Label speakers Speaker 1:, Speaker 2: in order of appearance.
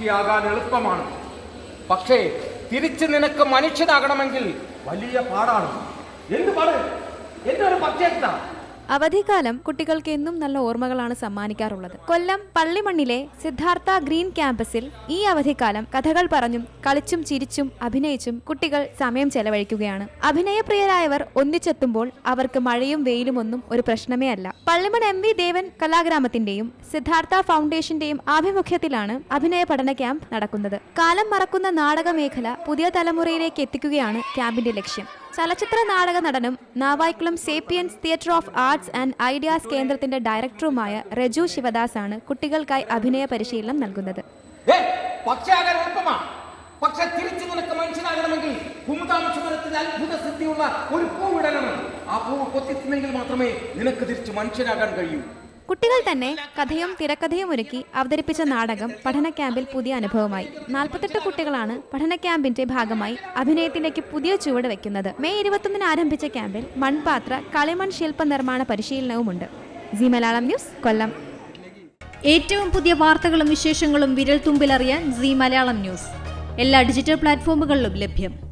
Speaker 1: പക്ഷിയാകാൻ എളുപ്പമാണ്. പക്ഷേ തിരിച്ച് നിനക്ക് മനുഷ്യനാകണമെങ്കിൽ വലിയ പാടാണ്. എന്ത് പാട്? എന്റെ ഒരു പക്ഷിയെത്താ
Speaker 2: അവധിക്കാലം കുട്ടികൾക്ക് എന്നും നല്ല ഓർമ്മകളാണ് സമ്മാനിക്കാറുള്ളത്. കൊല്ലം പള്ളിമണ്ണിലെ സിദ്ധാർത്ഥ ഗ്രീൻ ക്യാമ്പസിൽ ഈ അവധിക്കാലം കഥകൾ പറഞ്ഞും കളിച്ചും ചിരിച്ചും അഭിനയിച്ചും കുട്ടികൾ സമയം ചെലവഴിക്കുകയാണ്. അഭിനയപ്രിയരായവർ ഒന്നിച്ചെത്തുമ്പോൾ അവർക്ക് മഴയും വെയിലും ഒന്നും ഒരു പ്രശ്നമേ അല്ല. പള്ളിമൺ എം വി ദേവൻ കലാഗ്രാമത്തിന്റെയും സിദ്ധാർത്ഥ ഫൗണ്ടേഷന്റെയും ആഭിമുഖ്യത്തിലാണ് അഭിനയ പഠന ക്യാമ്പ് നടക്കുന്നത്. കാലം മറക്കുന്ന നാടക മേഖല പുതിയ തലമുറയിലേക്ക് എത്തിക്കുകയാണ് ക്യാമ്പിന്റെ ലക്ഷ്യം. ചലച്ചിത്ര നാടക നടനും Navaikulam Sapiens theatre of arts and ideas കേന്ദ്രത്തിന്റെ ഡയറക്ടറുമായ രജു ശിവദാസ് ആണ് കുട്ടികൾക്കായി അഭിനയ പരിശീലനം നൽകുന്നത്.
Speaker 1: തിരിച്ചു ഒരു പൂവിടണം. ആ പൂവ് കൊത്തിത്തിന്നെങ്കിൽ മാത്രമേ നിനക്ക് തിരിച്ച് മനുഷ്യനാകാൻ കഴിയൂ.
Speaker 2: കുട്ടികൾ തന്നെ കഥയും തിരക്കഥയും ഒരുക്കി അവതരിപ്പിച്ച നാടകം പഠന ക്യാമ്പിൽ പുതിയ അനുഭവമായി. നാൽപ്പത്തെട്ട് കുട്ടികളാണ് പഠന ക്യാമ്പിന്റെ ഭാഗമായി അഭിനയത്തിലേക്ക് പുതിയ ചുവട് വെക്കുന്നത്. മെയ് ഇരുപത്തൊന്നിന് ആരംഭിച്ച ക്യാമ്പിൽ മൺപാത്ര കളിമൺ ശില്പ നിർമ്മാണ പരിശീലനവുമുണ്ട്. Zee Malayalam news Kollam.
Speaker 3: ഏറ്റവും പുതിയ വാർത്തകളും വിശേഷങ്ങളും വിരൽ തുമ്പിലറിയാൻ സി മലയാളം ന്യൂസ്. എല്ലാ ഡിജിറ്റൽ പ്ലാറ്റ്ഫോമുകളിലും ലഭ്യം.